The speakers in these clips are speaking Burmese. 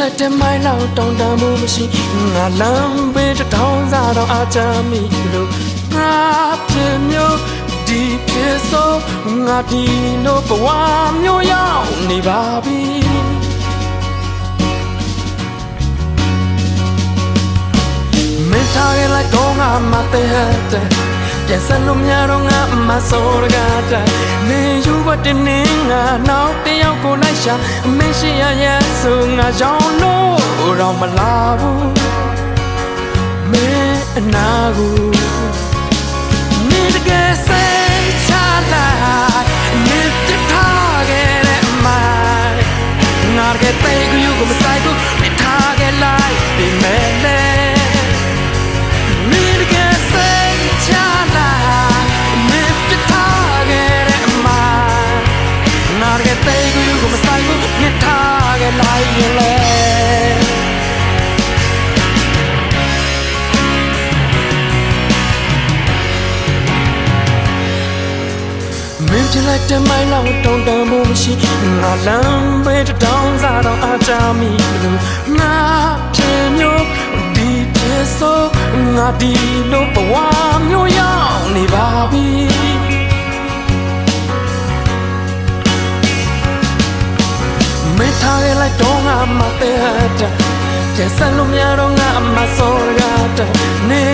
လိုက်တဲ့မိုင်းလောက်တောင်းတမှုမရှိငါလမ်းဘေးတစ်ထောင်စားတော့အားချမိလို့ငါဖြစ်မျိုးဒီဖြစ်ဆိုငါဒီလိုဘဝမျိုးရောက်နေပါပြီမင်းထားခဲ့လိုက်တော့ငါမတဲ့တဲ့ပြန်စလို့များတော့ငါမစောရကတဲ့နေယူဘတဲ့နေငါနောက်တယော က်ကိုလိုက်ရှာမင်းရှိရရဲ့ဆိုငါကြောင့်လို့တော့မလာဘူးမင်းအနာကို ပြလိုက်တဲ့မိုင်းလောက်တောင်းတမှုမရှိငါလမ်းဘေးတောင်းစားတော့အားချမိလို့ငါဖြစ်မျိုးဒီဖြစ်ဆိုငါဒီလိုဘဝမျိုးရောက်နေပါပြီမင်းထားရလိုက်တော့ငါမတဲ့တဲ့ပြန်ဆက်လို့များတော့ငါအမစောရတဲ့နေ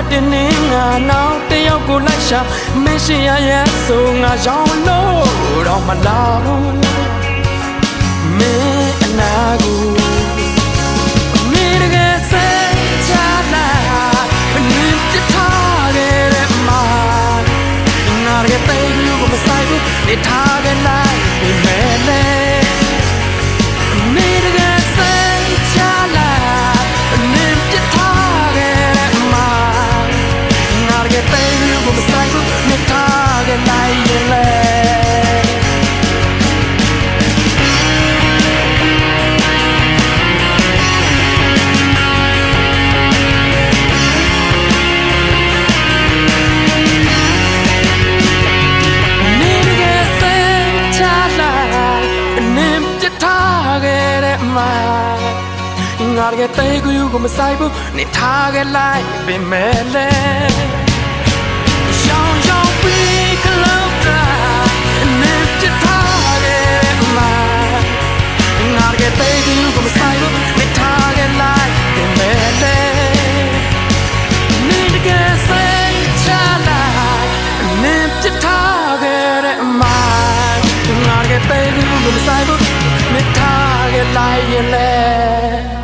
ယူဘတဲ့နေငါနောက်တယောက်ကိုလိုက်ရှာမရှိရရဲ့ဆိုငါရောင်းလို့တော့မလာဘူးမင်းအနာကို မှာငါရဲ့တိတ်ကူကိုမဆိုင်ဘူးနေထားခဲ့လိုက်ပင်မဲ့လေရှောင်းရှောင်းပြီးကလောက်တာနင်းပြထားခဲ့တဲ့မှာငါရဲ့တိတ်ကူကိုမဆိုင်ဘူးနေထားခဲ့လိုက်ပင်မဲ့လေ need to get say chala nip to target my not get baby go beside me target like you let